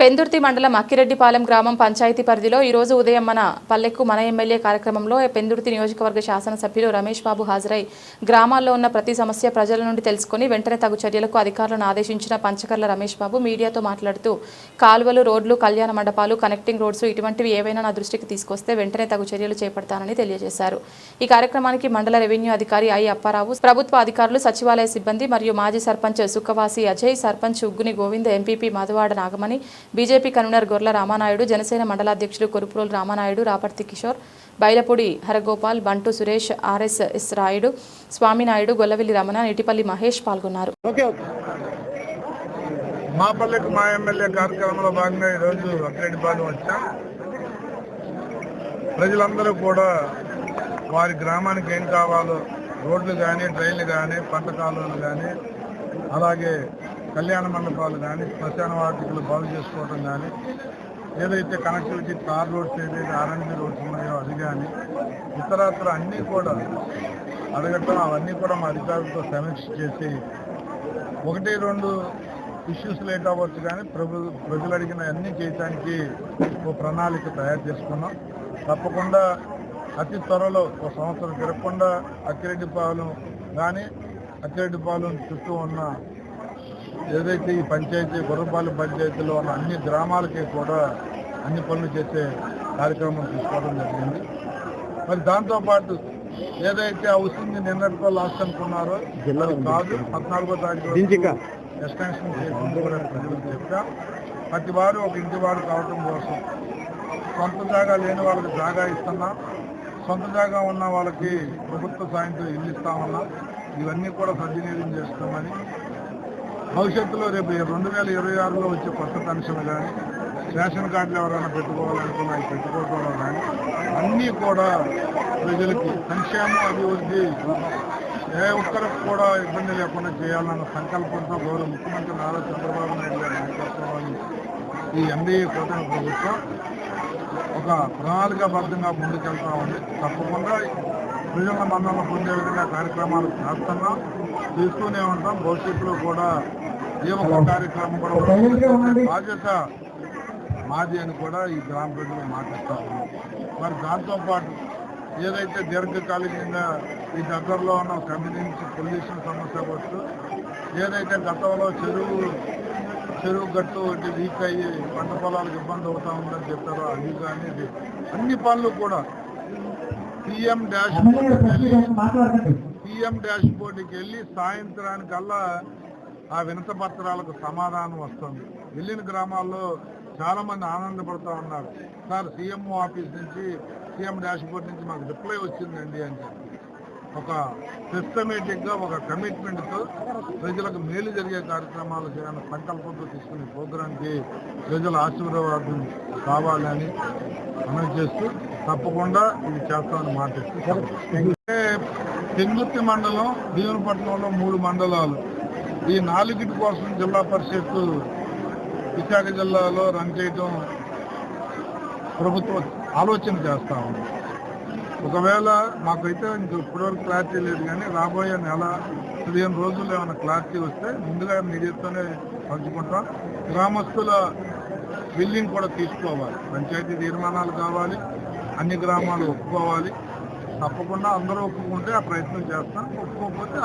పెందుర్తి మండలం అక్కిరెడ్డిపాలెం గ్రామం పంచాయతీ పరిధిలో ఈరోజు ఉదయం మన పల్లెకు మన ఎమ్మెల్యే కార్యక్రమంలో పెందుర్తి నియోజకవర్గ శాసనసభ్యులు రమేష్ బాబు హాజరై గ్రామాల్లో ఉన్న ప్రతి సమస్య ప్రజల నుండి తెలుసుకుని వెంటనే తగు చర్యలకు అధికారులను ఆదేశించిన పంచకర్ల రమేష్ బాబు మీడియాతో మాట్లాడుతూ కాలువలు రోడ్లు కళ్యాణ మండపాలు కనెక్టింగ్ రోడ్స్ ఇటువంటివి ఏవైనా నా దృష్టికి తీసుకొస్తే వెంటనే తగు చర్యలు చేపడతానని తెలియజేశారు. ఈ కార్యక్రమానికి మండల రెవెన్యూ అధికారి ఐ అప్పారావు ప్రభుత్వ అధికారులు సచివాలయ సిబ్బంది మరియు మాజీ sarpanch Sukhavasi Ajay sarpanch Uggani Govind MPP Madhuvada Nagamani BJP convener Gorla Ramanaidu Janasena మండలాధ్యక్షులు Korupurolu Ramanaidu Raparthi Kishore Bailapudi Haragopal Bantu Suresh RSS Rayudu Swaminaidu Gollavelli Ramana Nitipalli Mahesh పాల్గొన్నారు. మా పల్లెకు మా ఎమ్మెల్యే కార్యక్రమంలో భాగంగా ఈరోజు అక్కిరెడ్డిపాలెం వచ్చాం. ప్రజలందరూ కూడా వారి గ్రామానికి ఏం కావాలో రోడ్లు కానీ డ్రైన్లు కానీ పంట కాలువలు కానీ అలాగే కళ్యాణ మండపాలు కానీ శ్మశాన వాటికలు బాగు చేసుకోవడం కానీ ఏదైతే కనెక్టివిటీ తార్ రోడ్స్ ఏదైతే ఆర్ఎండ్బి రోడ్స్ ఉన్నాయో అది కానీ ఇతరత్ర అన్నీ కూడా అడగటం అవన్నీ కూడా మా అధికారులతో సమీక్ష చేసి ఒకటి రెండు ఇష్యూస్ లేట్ అవ్వచ్చు కానీ ప్రభు ప్రజలు అడిగిన అన్ని చేయడానికి ఒక ప్రణాళిక తయారు చేసుకున్నాం. తప్పకుండా అతి త్వరలో ఒక సంవత్సరం తిరగకుండా అక్కిరెడ్డిపాలెం కానీ అక్కిరెడ్డిపాలెం చుట్టూ ఉన్న ఏదైతే ఈ పంచాయతీ గుర్రపాలెం పంచాయతీలో ఉన్న అన్ని గ్రామాలకి కూడా అన్ని పనులు చేసే కార్యక్రమం తీసుకోవడం జరిగింది. మరి దాంతోపాటు ఏదైతే హౌసింగ్ నిన్నటితో లాస్ట్ అనుకున్నారో కాదు పద్నాలుగో తారీఖు ఎక్స్టెన్షన్ చెప్పాం. ప్రతి వారు ఒక ఇంటి వారు కావటం కోసం సొంత జాగా లేని వాళ్ళకి జాగా ఇస్తున్నాం. సొంత జాగా ఉన్న వాళ్ళకి ప్రభుత్వ సాయంతో ఇల్లు ఇస్తామన్నాం. ఇవన్నీ కూడా సద్వినియోగం చేసుకోమని భవిష్యత్తులో రేపు రెండు వేల ఇరవై ఆరులో వచ్చే కొత్త పెన్షన్లు కానీ రేషన్ కార్డులు ఎవరైనా పెట్టుకోవాలనుకున్నా అవి పెట్టుకోవడంలో కానీ అన్నీ కూడా ప్రజలకి సంక్షేమం అభివృద్ధి ఏ ఒక్కరికి కూడా ఇబ్బంది లేకుండా చేయాలన్న సంకల్పంతో గౌరవ ముఖ్యమంత్రి నారా చంద్రబాబు నాయుడు గారి నాయకత్వంలోని ఈ ఎన్డీఏ కూటమి ప్రభుత్వం ఒక ప్రణాళికాబద్ధంగా ముందుకెళ్తా ఉంది తప్పకుండా ప్రజల మన్నలను పొందే విధంగా కార్యక్రమాలు చేస్తున్నాం. చేస్తూనే ఉంటాం. భవిష్యత్తులో కూడా ఏ ఒక్క కార్యక్రమం కూడా బాధ్యత మాది అని కూడా ఈ గ్రామ ప్రజలు మాట్లాడుతూ ఉన్నాం మరి దాంతోపాటు ఏదైతే దీర్ఘకాలికంగా ఈ దగ్గరలో ఉన్న కంపెనీ నుంచి పొల్యూషన్ సమస్య వస్తూ ఏదైతే గతంలో చెరువు చెరువు గట్టు లీక్ అయ్యి పంట పొలాలకు ఇబ్బంది అవుతా ఉందని చెప్పారో. అది కానీ అన్ని పనులు కూడా పిఎం డాష్ పిఎం డాష్ బోర్డుకి వెళ్ళి సాయంత్రానికల్లా ఆ వినత పత్రాలకు సమాధానం వస్తుంది. వెళ్ళిన గ్రామాల్లో చాలా మంది ఆనందపడుతూ ఉన్నారు. సార్ సీఎంఓ ఆఫీస్ నుంచి సీఎం డాష్ బోర్డ్ నుంచి మాకు రిప్లై వచ్చిందండి అని చెప్పి. ఒక సిస్టమేటిక్గా ఒక కమిట్మెంట్తో ప్రజలకు మేలు జరిగే కార్యక్రమాలు చేయాలని సంకల్పంతో తీసుకునే ప్రోగ్రాంకి ప్రజల ఆశీర్వాదం కావాలని మనం చేస్తూ తప్పకుండా ఇది చేస్తామని మాట ఇస్తూ మండలం భీమపట్నంలో మూడు మండలాలు. ఈ నాలుగిటి కోసం జిల్లా పరిషత్ విశాఖ జిల్లాలో రన్ చేయడం ప్రభుత్వం ఆలోచన చేస్తా ఉంది. ఒకవేళ మాకైతే ఇంక ఇప్పటివరకు క్లారిటీ లేదు కానీ రాబోయే నెల పదిహేను రోజుల్లో ఏమైనా క్లారిటీ వస్తే ముందుగా మీడియాతోనే పంచుకుంటాం. గ్రామస్తుల బిల్లింగ్ కూడా తీసుకోవాలి. పంచాయతీ తీర్మానాలు కావాలి అన్ని గ్రామాలు ఒప్పుకోవాలి. తప్పకుండా అందరూ ఒప్పుకుంటే ఆ ప్రయత్నం చేస్తాం ఒప్పుకోకపోతే